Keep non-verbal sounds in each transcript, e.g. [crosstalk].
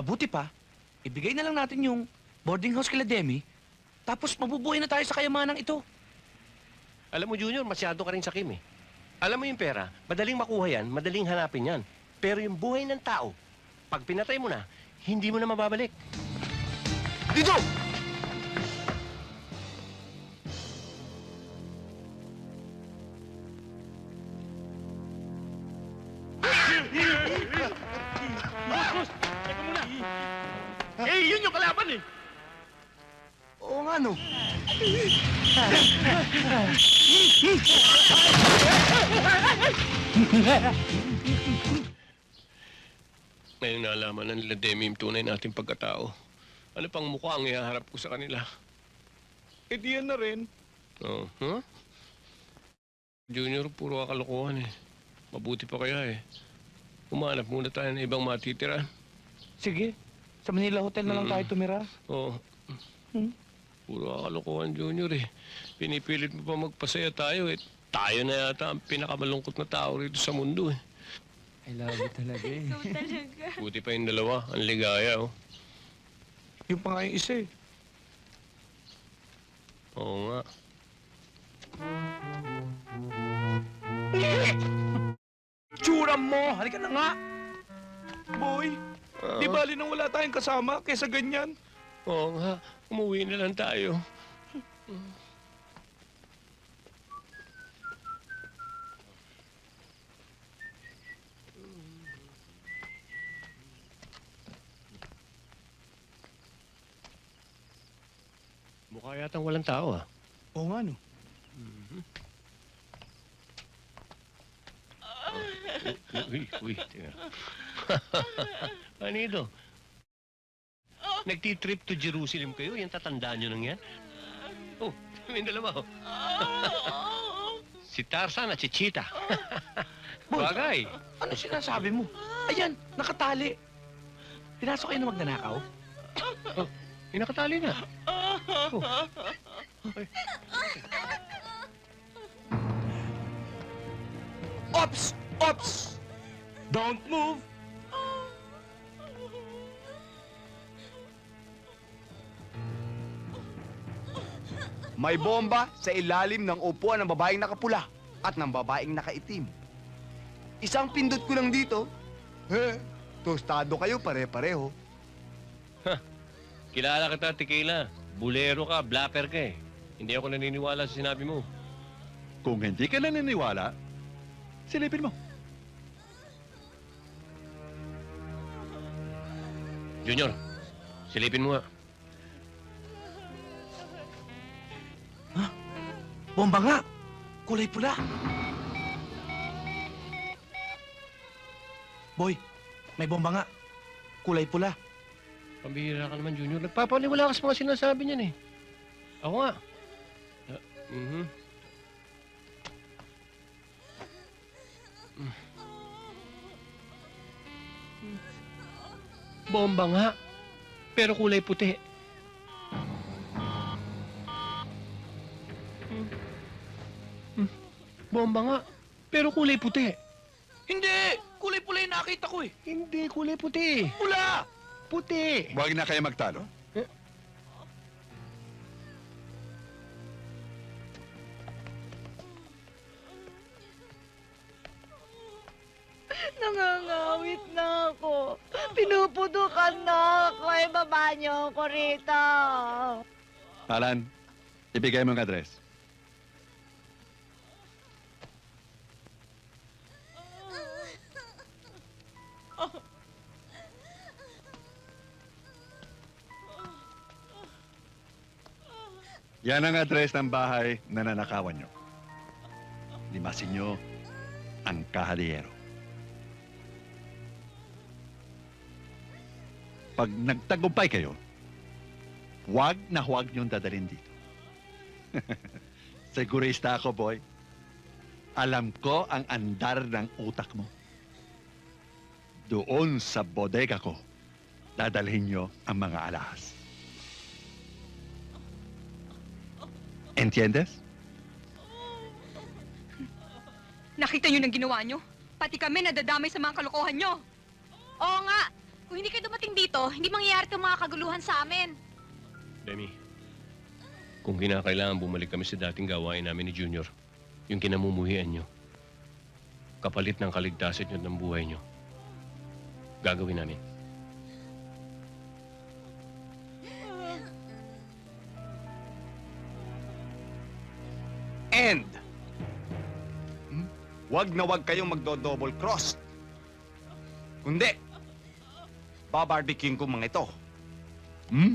Mabuti pa, ibigay na lang natin yung boarding house kila Demi, tapos mabubuhay na tayo sa kayamanang ito. Alam mo, Junior, masyado ka rin sa Kim eh. Alam mo yung pera, madaling makuha yan, madaling hanapin yan. Pero yung buhay ng tao, pag pinatay mo na, hindi mo na mababalik. Dito! Ngayon nalaman na nila Demi yung tunay nating pagkatao. Ano pang mukha ang ihaharap ko sa kanila? Eh, di yan na rin. Oh, huh? Junior, puro kalokohan eh. Mabuti pa kaya eh. Umanap muna tayo ng ibang matitira. Sige, sa Manila Hotel na lang Mm. tayo tumira. Oo. Hmm? Puro kalokohan, Junior eh. Pinipilit mo pa magpasaya tayo eh. Tayo na yata ang pinakamalungkot na tao rito sa mundo eh. I love you talaga eh. Ikaw talaga. [laughs] Buti pa yung dalawa, ang ligaya oh. yung pa nga yung isa eh. Oo nga. Tsura mo! Halika na nga! Boy, Ah, di bali nang wala tayong kasama kaysa ganyan. Oo nga, umuwi na lang tayo. Mukha yatang walang tao ah. Oo nga no. Uy, uy, teka. [laughs] ano ito? Nagti-trip to Jerusalem kayo? Yan tatandaan nyo nang yan? Oh, may dalawa oh. [laughs] si Tarzan at si Cheetah. [laughs] Bagay. Ano sinasabi mo? Ayan, nakatali. Pinasok kayo na magnanakaw? May nakatali na. Ops! Ops! Don't move! May bomba sa ilalim ng upuan ng babaeng nakapula at ng babaeng nakaitim. Isang pindot ko lang dito. Eh, tostado kayo pare-pareho. Kilala kita, Tequila. Bulero ka, blapper ka eh. Hindi ako naniniwala sa sinabi mo. Kung hindi ka naniniwala, silipin mo. Junior, silipin mo nga. Bomba nga! Kulay pula! Boy, may bomba nga. Kulay pula. Pambihira ka naman, Junior. Nagpapaniwala ka sa mga sinasabi niyan eh. Ako nga. Ah, mhm. Bomba nga. Pero kulay puti. Hmm. Bomba nga. Pero kulay puti. Hindi! Kulay pula yung nakita ko eh. Hindi kulay puti. Pula! Puti. Huwag na kayo magtalo. Nangangawit na ako. Pinuputukan na ako. Ay, baba niyo ako rito. Alan, ibigay mo ang address. Yan ang address ng bahay na nanakawan nyo. Limasin nyo ang kahadiyero. Pag nagtagumpay kayo, huwag na huwag niyong dadalhin dito. [laughs] Segurista ako, boy. Alam ko ang andar ng utak mo. Doon sa bodega ko, dadalhin niyo ang mga alahas. Entiendes? Nakita niyo ng ginawa niyo? Pati kami nadadamay sa mga kalokohan niyo. Oo nga. Kung hindi kayo dumating dito, hindi mangyayari itong mga kaguluhan sa amin. Demi, kung kinakailangan bumalik kami sa dating gawain namin ni Junior, yung kinamumuhian nyo, kapalit ng kaligtasan nyo ng buhay nyo, gagawin namin. Hmm? wag na wag kayong magdo-double cross. Kundi, babarbecuing ko mga ito. Hmm?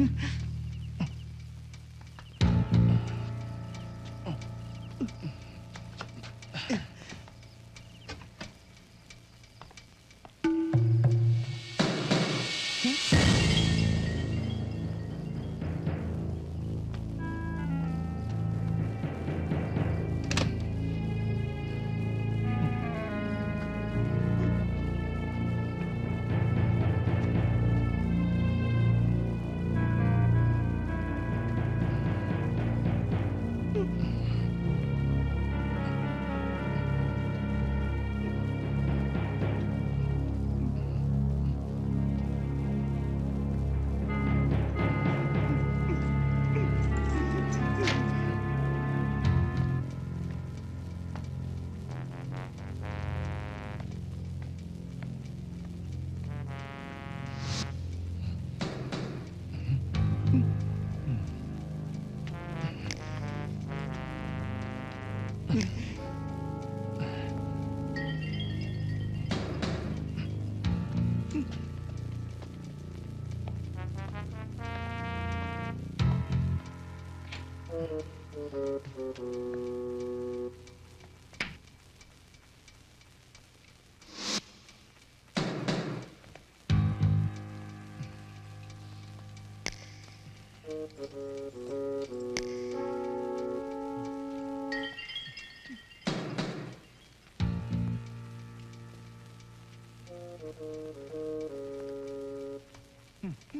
Mm-hmm. [laughs] Hmm.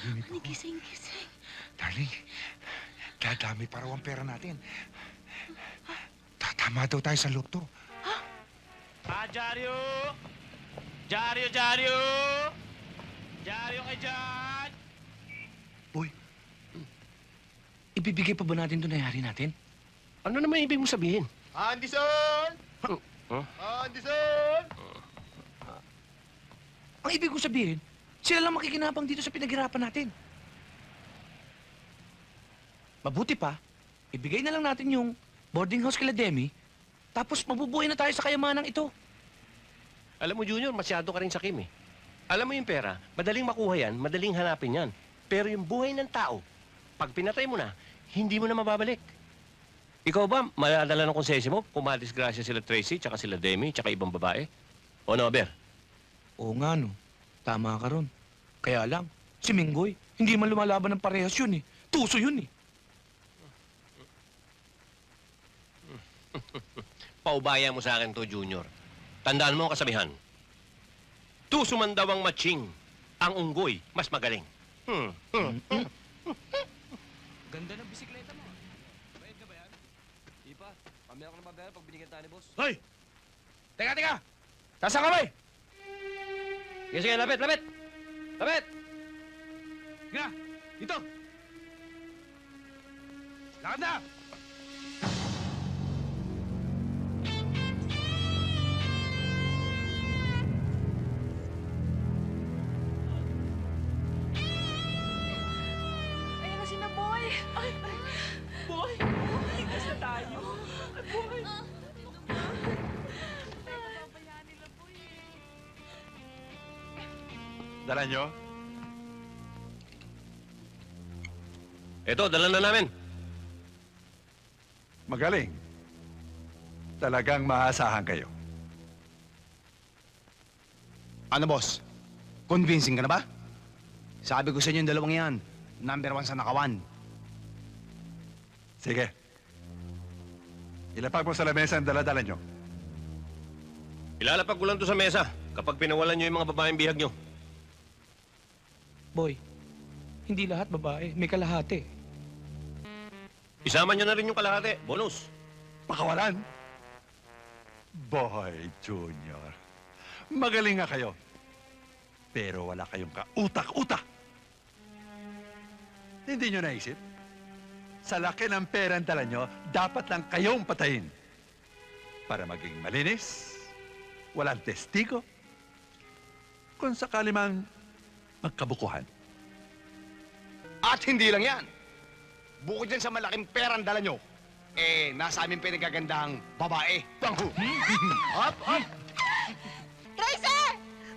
honey, ako? gising, gising. Darling, dadami pa raw ang pera natin. Tatama daw tayo sa loto. Ah, Jaryo! Jaryo, Jaryo! Jaryo kay Jan! Ibibigay pa ba natin ito nangyari natin? Ano naman ibig mo sabihin? Anderson! Huh? Anderson! Ang ibig ko sabihin, sila lang makikinabang dito sa pinaghirapan natin. Mabuti pa, ibigay na lang natin yung boarding house kila Demi, tapos mabubuhay na tayo sa kayamanang ito. Alam mo, Junior, masyado ka rin sa Kim eh. Alam mo yung pera, madaling makuha yan, madaling hanapin yan. Pero yung buhay ng tao, pag pinatay mo na, hindi mo na mababalik. Ikaw ba, maladala ng konsensya mo kung madisgrasya sila Tracy, tsaka sila Demi, tsaka ibang babae? O no, Ber? Oo nga no, tama ka ron. Kaya lang, si Minggoy, hindi man lumalaban ng parehas yun eh. Tuso yun eh. [laughs] Paubaya mo sa akin to, Junior. Tandaan mo ang kasabihan. Tuso man daw ang matching, ang unggoy mas magaling. Hmm. hmm. [laughs] Ganda ng bisikleta mo. Hoy! Teka, teka! Tasa ka ba eh? Sige, sige, lapit, lapit! Lapit! Sige na! Dito! Lakad na Dala nyo? Ito, dala na namin. Magaling. Talagang maasahan kayo. Ano, boss? Convincing ka na ba? Sabi ko sa inyo yung dalawang yan. Number one sa nakawan. Sige. Ilapag mo sa lamesa ang dala-dala nyo. Ilalapag ko lang to sa mesa kapag pinawalan nyo yung mga babaeng bihag nyo. Boy, hindi lahat babae, may kalahati. Isama nyo na rin yung kalahati. Bonus. Pakawalan. Boy, Junior. Magaling nga kayo. Pero wala kayong kautak-utak. Hindi nyo naisip? Sa laki ng pera ang dala nyo, dapat lang kayong patayin. Para maging malinis, walang testigo, kung sakali mang magkabukuhan. At hindi lang yan. Bukod yan sa malaking perang dala nyo, eh, nasa amin pinagagandahang babae. Banghu! Hop, hop! Tracy!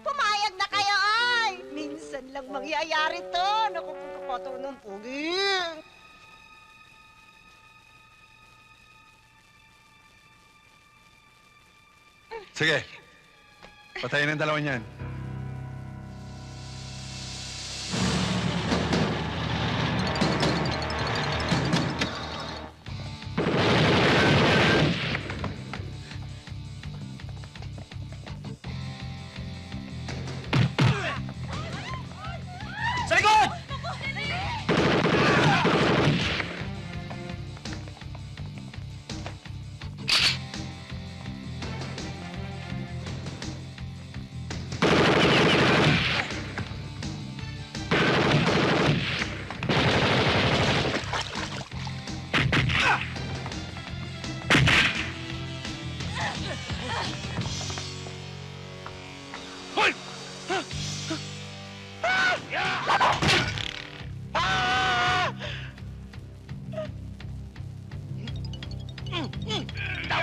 Pumayag na kayo, ay! Minsan lang mangyayari to. Naku, kung kapato ng pugi. Sige. Patayin ang dalawa niyan.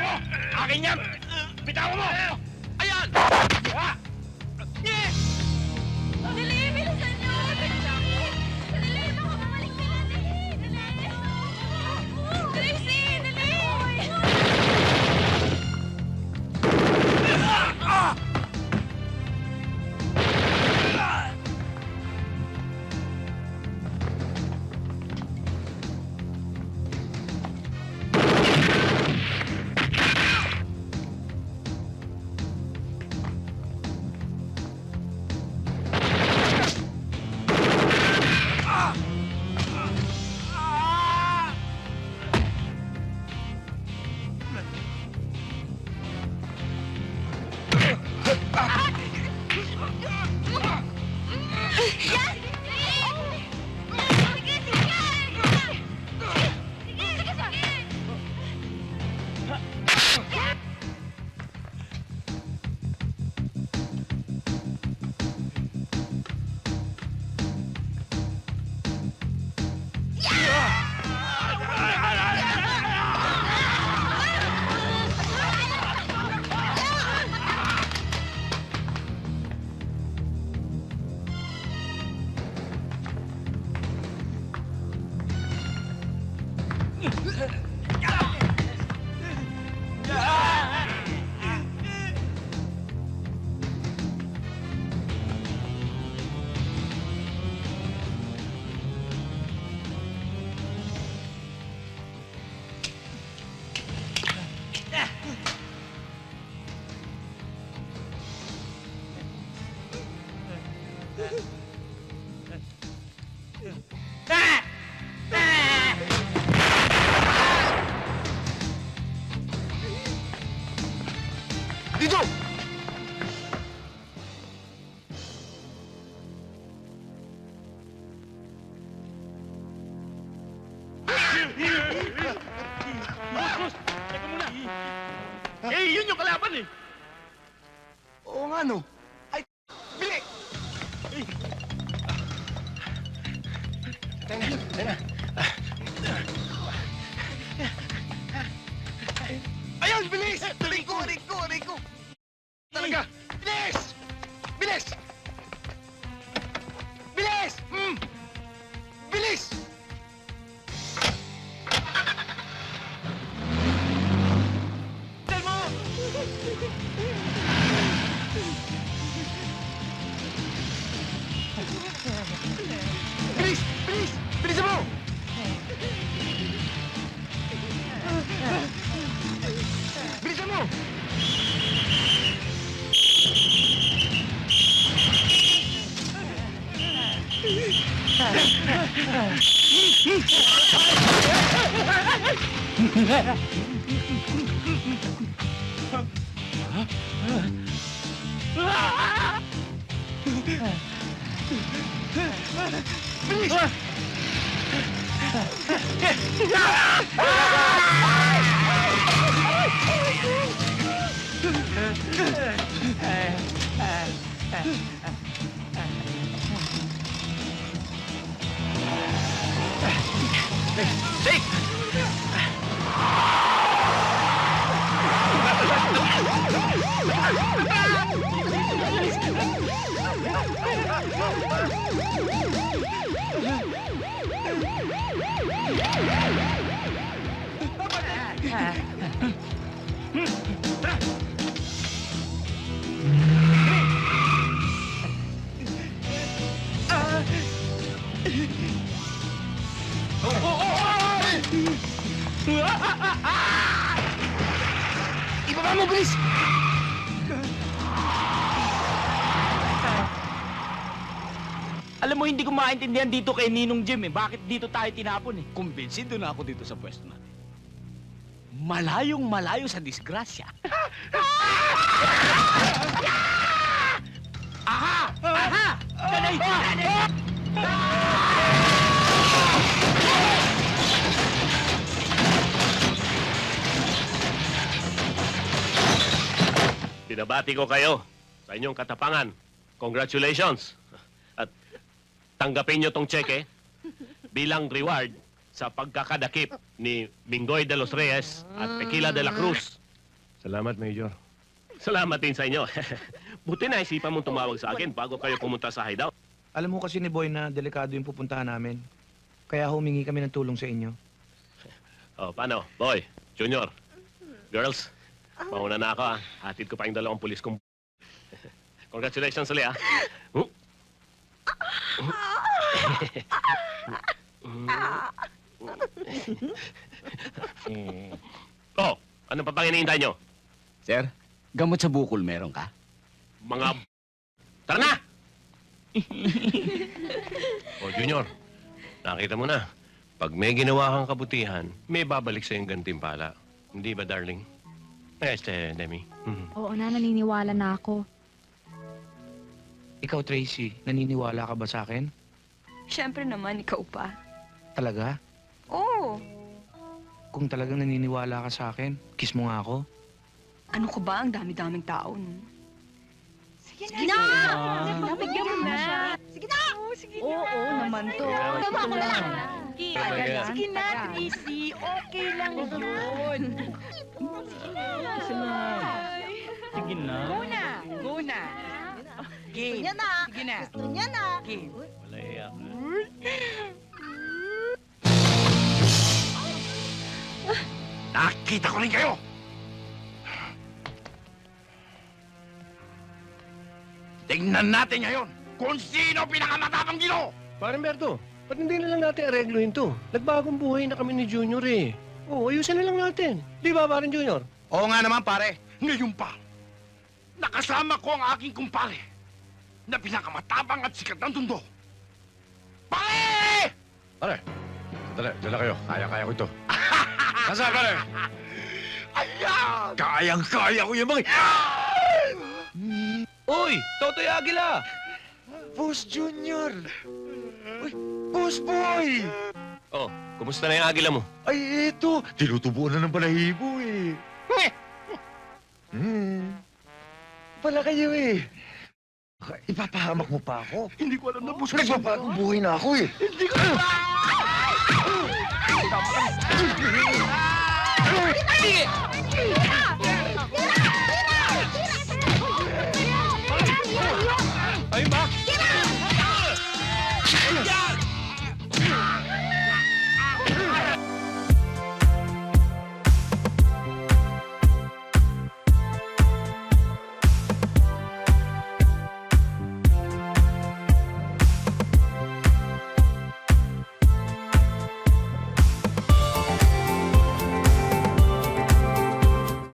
Mo! Akin yan! Bitawan mo! Eh, yun yung kalaban eh! Oo nga, no. Ay, bili! Ayun, bilis! Aray ko, aray ko, aray ko! Talaga! Bilis! Ibaba Alam mo, hindi ko maintindihan dito kay Ninong Jim eh. Bakit dito tayo tinapon eh? Kumbinsido na ako dito sa pwesto natin. Malayong malayo sa disgrasya. Aha! Aha! Nanay! Nanay! Binabati ko kayo sa inyong katapangan. Congratulations! Tanggapin nyo tong cheque bilang reward sa pagkakadakip ni Bingoy de los Reyes at Tequila de la Cruz Salamat, Major. Salamat din sa inyo. [laughs] Buti na isipan mong tumawag sa akin bago kayo pumunta sa hideout. Alam mo kasi ni Boy na delikado yung pupuntahan namin. Kaya humingi kami ng tulong sa inyo. Oh, paano? Boy, Junior, girls, mauna na ako ah. Hatid ko pa yung dalawang pulis kong... [laughs] Congratulations ulit ah. Hmm? [laughs] oh, ano pa bang iniintay nyo? Sir, gamot sa bukol meron ka? Mga... Tara na! [laughs] oh, Junior, nakita mo na. Pag may ginawa kang kabutihan, may babalik sa yung gantimpala. Hindi ba, darling? Este, Demi. Mhm. Oo na, naniniwala na ako. Ikaw, Tracy, naniniwala ka ba sa akin? Siyempre naman, ikaw pa. Talaga? Oo. Kung talagang naniniwala ka sa akin, kiss mo nga ako. Ano ko ba? Ang dami-daming tao. no? Sige na! Nabigyan mo na. Sige na! Oo, sige Oo, oo naman to. Tama ko na lang. Sige na, Tracy. Okay lang yun. Sige na. Sige na. Muna, muna. Gusto Game. niya na. Sige na. Gusto niya na. Game. Wala iyak. Nakita ko rin kayo! Tingnan natin ngayon kung sino pinakamatapang dito! Parang Berto, ba't hindi na lang natin aregluhin to? Nagbagong buhay na kami ni Junior eh. Oo, ayusin na lang natin. Di ba, parang Junior? Oo nga naman, pare. Ngayon pa, nakasama ko ang aking kumpare na pinakamatapang at sikat ng tundo. Pare! Pare, dali, dala kayo. Kaya-kaya ko ito. [laughs] Nasa, pare? Ayan! Kayang-kaya ko yung mga... Uy! Totoy Agila! Boss Junior! Uy, Boss Boy! Oh, kumusta na yung agila mo? Ay, ito. Tinutubuan na ng balahibo eh. Hmm. Pala kayo eh. Ipapahamak mo pa ako? Hindi ko alam na busan siya. Nagbabagong buhay na ako eh. Hindi ko alam! Hindi!